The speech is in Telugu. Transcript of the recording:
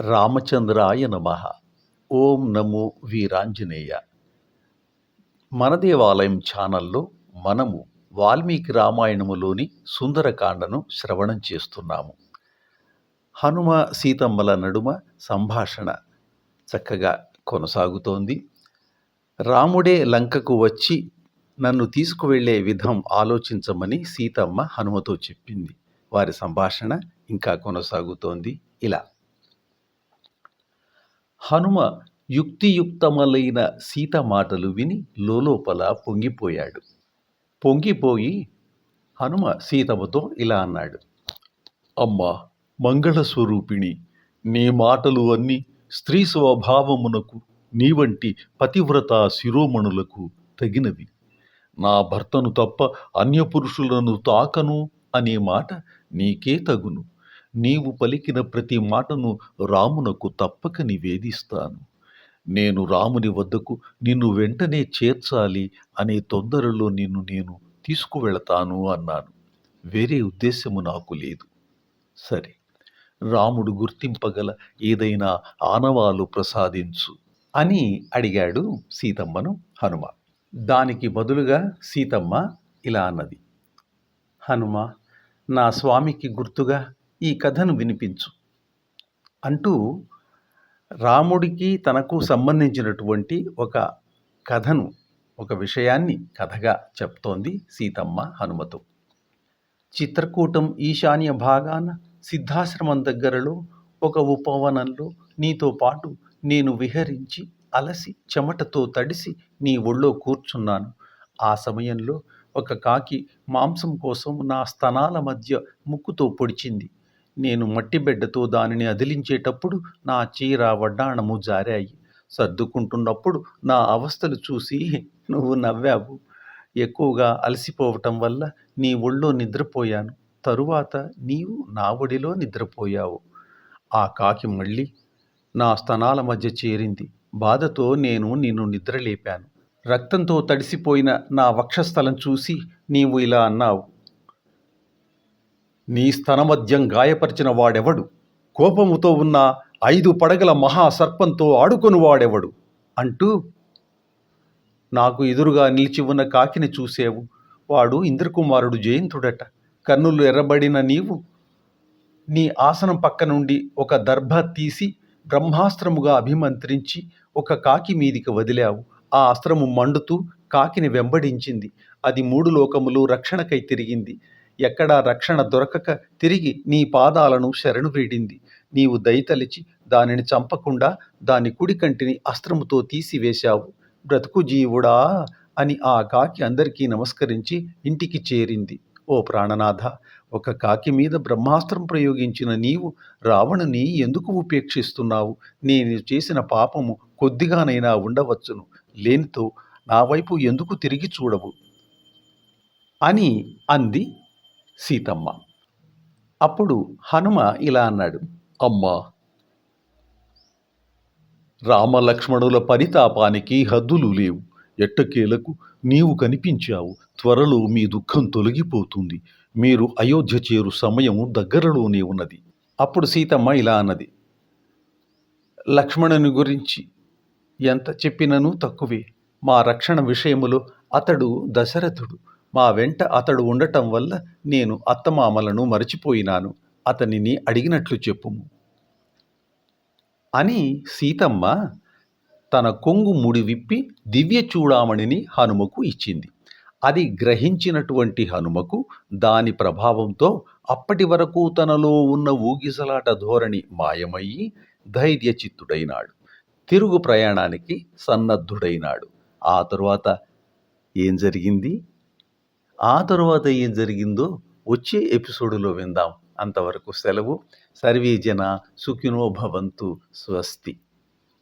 రామచంద్రాయ నమ. ఓం నమో వీరాంజనేయ. మన దేవాలయం ఛానల్లో మనము వాల్మీకి రామాయణములోని సుందరకాండను శ్రవణం చేస్తున్నాము. హనుమ సీతమ్మల నడుమ సంభాషణ చక్కగా కొనసాగుతోంది. రాముడే లంకకు వచ్చి నన్ను తీసుకువెళ్ళే విధం ఆలోచించమని సీతమ్మ హనుమతో చెప్పింది. వారి సంభాషణ ఇంకా కొనసాగుతోంది. ఇలా. హనుమ యుక్తియుక్తములైన సీత మాటలు విని లోలోపల పొంగిపోయాడు. పొంగిపోయి హనుమ సీతమ్మతో ఇలా అన్నాడు. అమ్మా మంగళస్వరూపిణి నీ మాటలు అన్నీ స్త్రీ స్వభావమునకు నీ వంటి పతివ్రత శిరోమణులకు తగినవి. నా భర్తను తప్ప అన్యపురుషులను తాకను అనే మాట నీకే తగును. నీవు పలికిన ప్రతి మాటను రామునకు తప్పక నివేదిస్తాను. నేను రాముని వద్దకు నిన్ను వెంటనే చేర్చాలి అనే తొందరలో నిన్ను నేను తీసుకువెళతాను అన్నాను వేరే ఉద్దేశము నాకు లేదు. సరే రాముడు గుర్తింపగల ఏదైనా ఆనవాలు ప్రసాదించు అని అడిగాడు సీతమ్మను హనుమ దానికి బదులుగా సీతమ్మ ఇలా అన్నది. హనుమ నా స్వామికి గుర్తుగా ఈ కథను వినిపించు. అంటూ రాముడికి తనకు సంబంధించినటువంటి ఒక కథను ఒక విషయాన్ని కథగా చెప్తోంది సీతమ్మ హనుమతో. చిత్రకూటం ఈశాన్య భాగాన సిద్ధాశ్రమం దగ్గరలో ఒక ఉపవనంలో నీతో పాటు నేను విహరించి అలసి చెమటతో తడిసి నీ ఒళ్ళో కూర్చున్నాను. ఆ సమయంలో ఒక కాకి మాంసం కోసం నా స్తనాల మధ్య ముక్కుతో పొడిచింది. నేను మట్టి బిడ్డతో దానిని అదిలించేటప్పుడు నా చీర వడ్డాణము జారాయి. సర్దుకుంటున్నప్పుడు నా అవస్థలు చూసి నువ్వు నవ్వావు. ఎక్కువగా అలసిపోవటం వల్ల నీ ఒళ్ళో నిద్రపోయాను. తరువాత నీవు నా ఒడిలో నిద్రపోయావు. ఆ కాకి మళ్ళీ నా స్తనాల మధ్య చేరింది. బాధతో నేను నిన్ను నిద్రలేపాను. రక్తంతో తడిసిపోయిన నా వక్షస్థలం చూసి నీవు ఇలా అన్నావు. నీ స్తనమధ్యం గాయపరిచిన వాడెవడు? కోపముతో ఉన్న ఐదు పడగల మహాసర్పంతో ఆడుకొని వాడెవడు? అంటూ నాకు ఎదురుగా నిలిచి ఉన్న కాకిని చూసేవు. వాడు ఇంద్రకుమారుడు జయంతుడట. కన్నులు ఎర్రబడిన నీవు నీ ఆసనం పక్క నుండి ఒక దర్భ తీసి బ్రహ్మాస్త్రముగా అభిమంత్రించి ఒక కాకి మీదికి వదిలావు. ఆ అస్త్రము మండుతూ కాకిని వెంబడించింది. అది మూడు లోకములు రక్షణకై తిరిగింది. ఎక్కడా రక్షణ దొరకక తిరిగి నీ పాదాలను శరణు వేడింది. నీవు దయతలిచి దానిని చంపకుండా దాని కుడి కంటిని అస్త్రముతో తీసివేశావు. బ్రతుకు జీవుడా అని ఆ కాకి అందరికీ నమస్కరించి ఇంటికి చేరింది. ఓ ప్రాణనాథ ఒక కాకి మీద బ్రహ్మాస్త్రం ప్రయోగించిన నీవు రావణుని ఎందుకు ఉపేక్షిస్తున్నావు? నేను చేసిన పాపము కొద్దిగానైనా ఉండవచ్చును. లేనితో నా వైపు ఎందుకు తిరిగి చూడవు? అని అంది సీతమ్మ. అప్పుడు హనుమ ఇలా అన్నాడు అమ్మా రామలక్ష్మణుల పరితాపానికి హద్దులు లేవు. ఎట్టకేలకు నీవు కనిపించావు. త్వరలో మీ దుఃఖం తొలగిపోతుంది. మీరు అయోధ్య చేరు సమయం దగ్గరలోనే ఉన్నది. అప్పుడు సీతమ్మ ఇలా అన్నది లక్ష్మణుని గురించి ఎంత చెప్పినను తక్కువే. మా రక్షణ విషయములో అతడు దశరథుడు. మా వెంట అతడు ఉండటం వల్ల నేను అత్తమామలను మరచిపోయినాను. అతనిని అడిగినట్లు చెప్పుము. అని సీతమ్మ తన కొంగు ముడి విప్పి దివ్య చూడామణిని హనుమకు ఇచ్చింది. అది గ్రహించినటువంటి హనుమకు దాని ప్రభావంతో అప్పటి వరకు తనలో ఉన్న ఊగిసలాట ధోరణి మాయమయ్యి ధైర్యచిత్తుడైనాడు. తిరుగు ప్రయాణానికి సన్నద్ధుడైనాడు. ఆ తరువాత ఏం జరిగింది? ఆ తరువాత ఏం జరిగిందో వచ్చే ఎపిసోడులో విందాం. అంతవరకు సెలవు. సర్వే జన సుఖినో భవంతు. స్వస్తి.